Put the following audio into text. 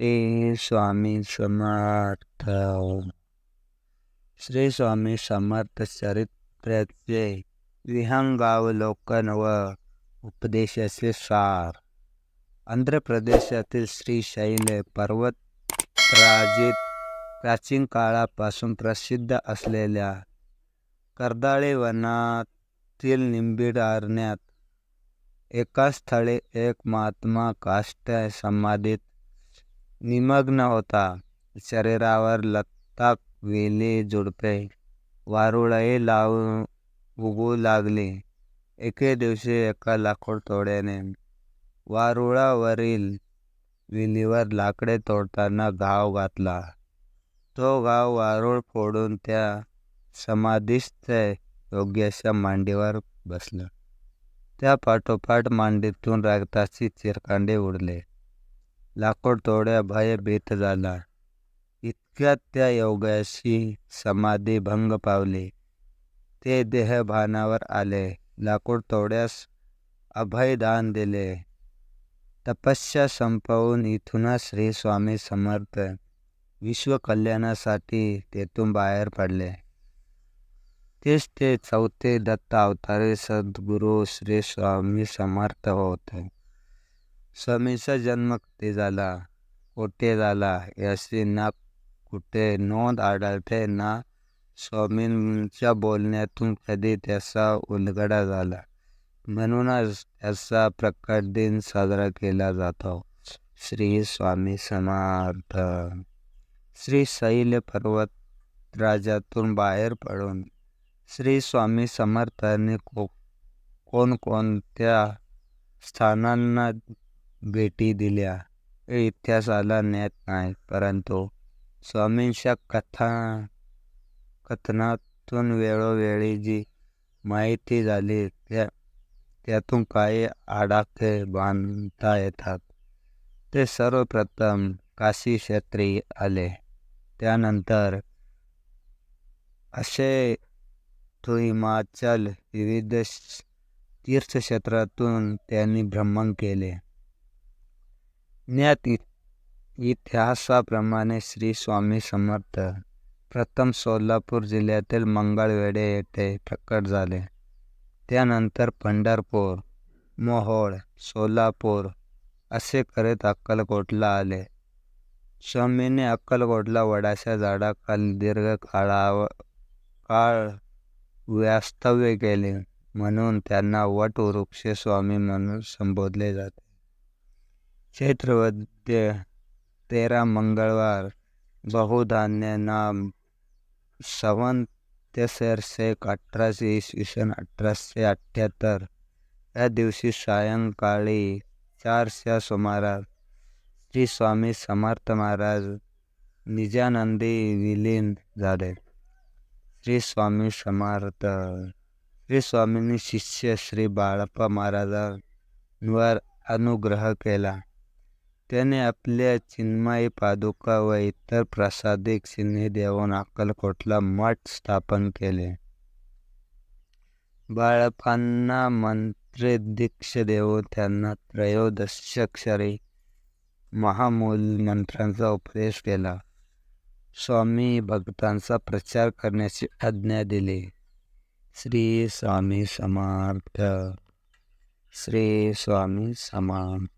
श्री स्वामी समर्थ। श्री स्वामी समर्थ चरित्राचे विहंगावलोकन व उपदेशाचे सार। आंध्र प्रदेशातील श्रीशैल पर्वतराजीत प्राचीन काळापासून प्रसिद्ध असलेल्या कर्दाळे वनातील निंबीड अरण्यात एका स्थळी एक महात्मा काष्ट समाधीत निमग्न होता. शरीरावर लत्ताक वेले झुडपे वारुळही लावून उगू लागली. एके दिवशी एका लाकूड तोड्याने वारुळावरील विलीवर लाकडे तोडताना घाव घातला. तो घाव वारुळ फोडून त्या समाधीस्थ योग्याच्या मांडीवर बसला. त्या पाठोपाठ मांडीतून रक्ताची चिरकांडे उडले. लाकूड तोड्या भय भीत झाला इतक्यात त्या योगाशी समाधी भंग पावली. ते देहभानावर आले. लाकूड तोड्यास अभयदान दिले. तपस्या संपवून इथूनच श्री स्वामी समर्थ विश्वकल्याणासाठी तेथून बाहेर पडले. तेच ते चौथे दत्त अवतारे सद्गुरू श्री स्वामी समर्थ होते. समीचा जन्म कधी झाला? कोठे झाला? याची ना कुठे नोंद आढळते ना? स्वामींच्या बोलण्यातून कधी त्याचा उलगडा झाला? म्हणूनच त्याचा प्रकट दिन साजरा केला जातो. श्री स्वामी समर्थ. श्री शैल पर्वत राजातून बाहेर पडून श्री स्वामी समर्थाने को कोणकोणत्या स्थानांना भेटी दिल्या. हे इतिहासाला ज्ञात नाही परंतु स्वामींच्या कथा कथनातून वेळोवेळी जी माहिती झाली त्या त्यातून काही आडाखे बांधता येतात. ते सर्वप्रथम काशी क्षेत्री आले. त्यानंतर असे तो हिमाचल विविध तीर्थक्षेत्रातून त्यांनी भ्रमण केले. ज्ञात इतिहासाप्रमाणे श्री स्वामी समर्थ प्रथम सोलापूर जिल्ह्यातील मंगळवेढे येथे प्रकट झाले. त्यानंतर पंढरपूर मोहोळ सोलापूर असे करीत अक्कलकोटला आले. स्वामीने अक्कलकोटला वडाच्या झाडाखाली दीर्घ काळाव काळ वास्तव्य केले म्हणून त्यांना वटवृक्ष स्वामी म्हणून संबोधले जाते. चैत्रवद्य तेरा मंगळवार बहुधान्य नाम सवन तेसरशे अठराशे इसवी सन अठराशे अठ्ठ्याहत्तर या दिवशी सायंकाळी चारच्या सुमारास श्री स्वामी समर्थ महाराज निजानंदी विलीन झाले. श्री स्वामी समर्थ श्री स्वामींनी शिष्य श्री बाळप्पा महाराजांवर अनुग्रह केला. त्याने आपल्या चिन्मयी पादुका व इतर प्रसादिक चिन्हे देऊन अक्कलकोटला मठ स्थापन केले. बाळप्पांना मंत्रिदीक्ष देऊन त्यांना त्रयोदशाक्षरी महामूल मंत्रांचा उपदेश केला. स्वामी भक्तांचा प्रचार करण्याची आज्ञा दिली. श्री स्वामी समर्थ. श्री स्वामी समर्थ.